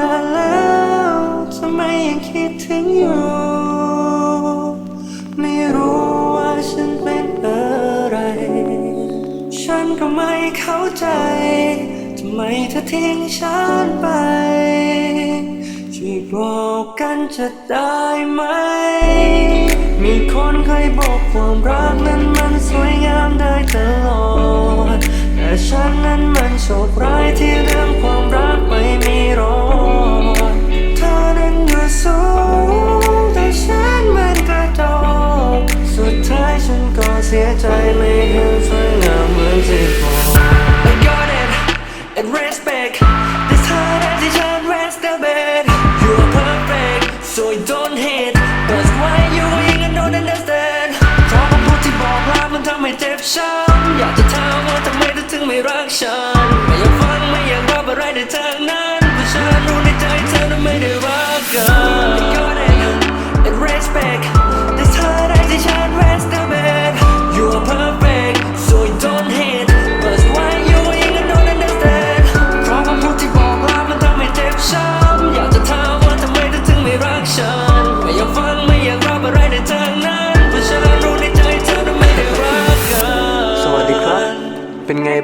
นานแล้วทำไมยังคิดถึงอยู่ ไม่รู้ว่าฉันเป็นอะไร ฉันก็ไม่เข้าใจทำไมเธอทิ้งฉันไปช่วยบอกกันจะได้ไหม มีคนเคยบอกความรักนั้นมันสวยงามได้ตลอด แต่ฉันนั้นมันโชคร้ายที่ ไม่เห็นสวยงามเหมือนที่บอก I got it and respect This heart that you should rest the bed You are perfect so I don't hate But why you ain't I don't understand เพราะคำพูดที่บอกรักมันทำให้เจ็บช้ำอยากจะถามว่าทำไมเธอถึงไม่รักฉันไม่อยากฟังไม่อยากรับอะไรในทางนั้นเพราะฉันรู้ในใจเธอนั้นไม่ได้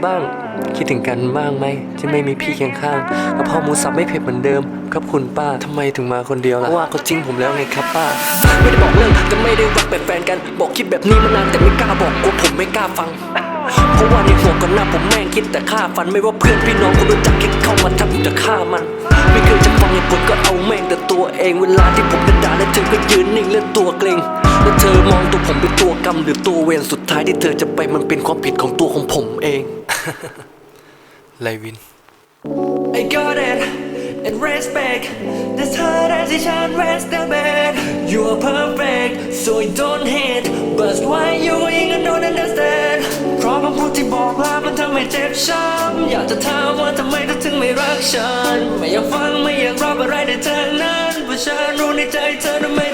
บ้าง คิดถึงกันบ้างไหมที่ไม่มีพี่เคียงข้างกระเพราหมูสับไม่เผ็ดเหมือนเดิม ครับคุณป้าทำไมถึงมาคนเดียวล่ะเพราะว่าเขาทิ้งผมแล้วไงครับป้า ไม่ได้บอกเลิกแต่ไม่ได้รักแบบแฟนกัน บอกคิดแบบนี้มานานแต่ไม่กล้าบอกกลัวผมไม่กล้าฟังเพราะว่าในหัวก่อนหน้าผมแม่งคิดแต่ฆ่าฟันไม่ว่าเพื่อนพี่น้องคนรู้จักคิดเข้ามาทำผมจะฆ่ามัน ไม่เคยจะฟังเหตุผลก็เอาแม่งแต่ตัวเองเวลาที่ผมจะด่าและ เธอก็ยืนนิ่งและตัวเกรงแล้วเธอมองตัวผมเป็นตัวกรรมหรือตัวเวรสุดท้ายที่เธอจะไปมันเป็นความผิดของตัวของผมเองไลวิน I got it and respect This heart that you should rest the bed You are perfect so I don't hate But why you ain't I don't understand เพราะคำพูดที่บอกรักมันทำให้เจ็บช้ำอยากจะถามว่าทำไมเธอถึงไม่รักฉัน ไม่อยากฟังไม่อยากรับอะไรในทางนั้น เพราฉันรู้ในใจเธอนั้นไม่